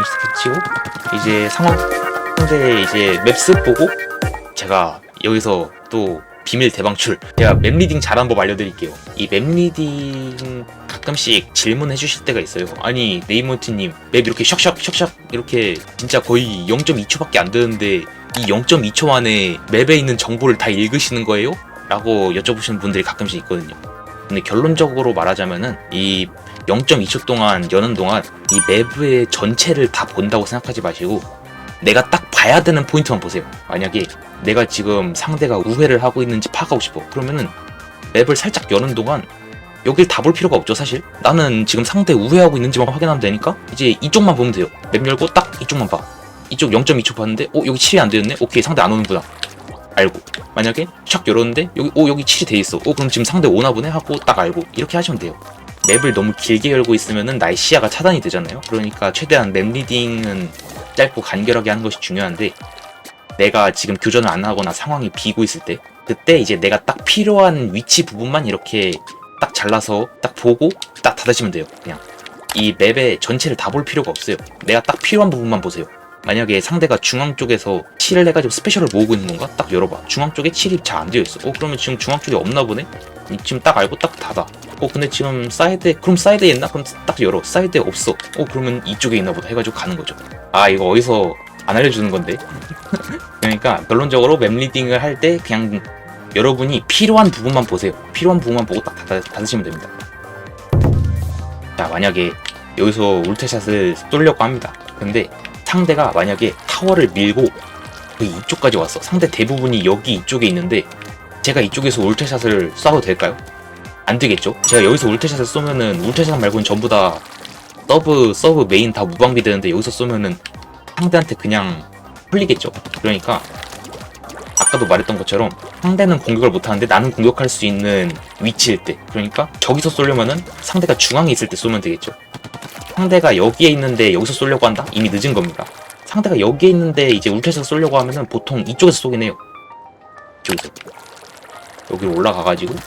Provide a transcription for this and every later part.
스킵 치고 이제 상황 상대 이제 맵스 보고 제가 여기서 또 비밀 대방출. 제가 맵 리딩 잘한 법 알려드릴게요. 이 맵 리딩 가끔씩 질문해 주실 때가 있어요. 아니 네이모트님 맵 이렇게 샥샥 샥샥 이렇게 진짜 거의 0.2초밖에 안 되는데 이 0.2초 만에 맵에 있는 정보를 다 읽으시는 거예요? 라고 여쭤보시는 분들이 가끔씩 있거든요. 근데 결론적으로 말하자면은 이 0.2초 동안 여는 동안 이 맵의 전체를 다 본다고 생각하지 마시고 내가 딱 봐야 되는 포인트만 보세요. 만약에 내가 지금 상대가 우회를 하고 있는지 파악하고 싶어. 그러면은 맵을 살짝 여는 동안 여길 다 볼 필요가 없죠, 사실. 나는 지금 상대 우회하고 있는지만 확인하면 되니까 이제 이쪽만 보면 돼요. 맵 열고 딱 이쪽만 봐. 이쪽 0.2초 봤는데, 어, 여기 7이 안 되었네? 오케이, 상대 안 오는구나. 알고. 만약에 샥 열었는데, 여기, 어, 여기 7이 돼 있어. 어, 그럼 지금 상대 오나 보네? 하고 딱 알고. 이렇게 하시면 돼요. 맵을 너무 길게 열고 있으면은 나의 시야가 차단이 되잖아요. 그러니까 최대한 맵 리딩은 짧고 간결하게 하는 것이 중요한데 내가 지금 교전을 안 하거나 상황이 비고 있을 때 그때 이제 내가 딱 필요한 위치 부분만 이렇게 딱 잘라서 딱 보고 딱 닫으시면 돼요. 그냥 이 맵의 전체를 다 볼 필요가 없어요. 내가 딱 필요한 부분만 보세요. 만약에 상대가 중앙 쪽에서 7을 해가지고 스페셜을 모으고 있는 건가? 딱 열어봐. 중앙 쪽에 7이 잘 안 되어 있어. 어 그러면 지금 중앙 쪽에 없나 보네? 이- 지금 딱 알고 딱 닫아. 어 근데 지금 사이드에 그럼 사이드에 있나? 그럼 딱 열어. 사이드에 없어. 어 그러면 이쪽에 있나 보다 해가지고 가는 거죠. 아 이거 어디서 안 알려주는 건데. 그러니까 결론적으로 맵 리딩을 할 때 그냥 여러분이 필요한 부분만 보세요. 필요한 부분만 보고 딱 닫으시면 됩니다. 자 만약에 여기서 울트샷을 쏠려고 합니다. 근데 상대가 만약에 타워를 밀고 그 이쪽까지 왔어. 상대 대부분이 여기 이쪽에 있는데 제가 이쪽에서 울트샷을 쏴도 될까요? 안 되겠죠? 제가 여기서 울트샷을 쏘면은 울트샷 말고는 전부 다 서브 서브 메인 다 무방비 되는데 여기서 쏘면은 상대한테 그냥 풀리겠죠. 그러니까 아까도 말했던 것처럼 상대는 공격을 못 하는데 나는 공격할 수 있는 위치일 때 그러니까 저기서 쏘려면은 상대가 중앙에 있을 때 쏘면 되겠죠. 상대가 여기에 있는데 여기서 쏘려고 한다? 이미 늦은 겁니다. 상대가 여기에 있는데 이제 울트에서 쏘려고 하면은 보통 이쪽에서 쏘긴 해요. 이쪽에서. 여기로 올라가가지고 네,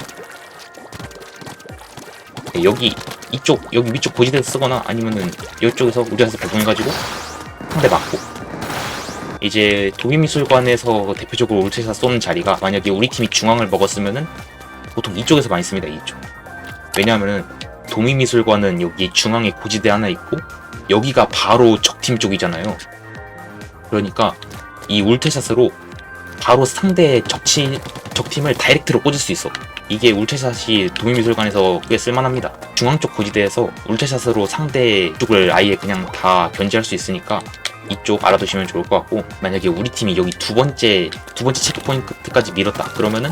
여기 이쪽 여기 위쪽 고지대에서 쓰거나 아니면은 이쪽에서 우리한테 발동해가지고 상대 맞고 이제 도미미술관에서 대표적으로 울트에서 쏘는 자리가 만약에 우리 팀이 중앙을 먹었으면은 보통 이쪽에서 많이 씁니다 이쪽 왜냐하면은 도미미술관은 여기 중앙에 고지대 하나 있고 여기가 바로 적팀 쪽이잖아요. 그러니까 이 울트샷으로 바로 상대 적치, 적팀을 다이렉트로 꽂을 수 있어. 이게 울트샷이 도미미술관에서 꽤 쓸만합니다. 중앙 쪽 고지대에서 울트샷으로 상대 쪽을 아예 그냥 다 견제할 수 있으니까 이쪽 알아두시면 좋을 것 같고 만약에 우리 팀이 여기 두 번째 두 번째 체크 포인트까지 밀었다 그러면은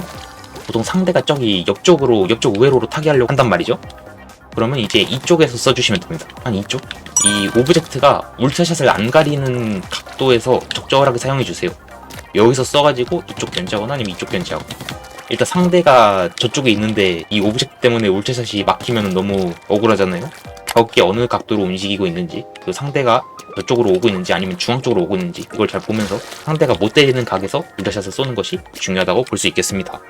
보통 상대가 저기 옆쪽으로 옆쪽 우회로로 타기하려고 한단 말이죠. 그러면 이제 이쪽에서 써주시면 됩니다. 한 이쪽? 이 오브젝트가 울트샷을 안 가리는 각도에서 적절하게 사용해주세요. 여기서 써가지고 이쪽 견제하거나 아니면 이쪽 견제하고. 일단 상대가 저쪽에 있는데 이 오브젝트 때문에 울트샷이 막히면 너무 억울하잖아요. 적게 어느 각도로 움직이고 있는지, 그 상대가 저쪽으로 오고 있는지 아니면 중앙 쪽으로 오고 있는지 이걸 잘 보면서 상대가 못 때리는 각에서 울트샷을 쏘는 것이 중요하다고 볼 수 있겠습니다.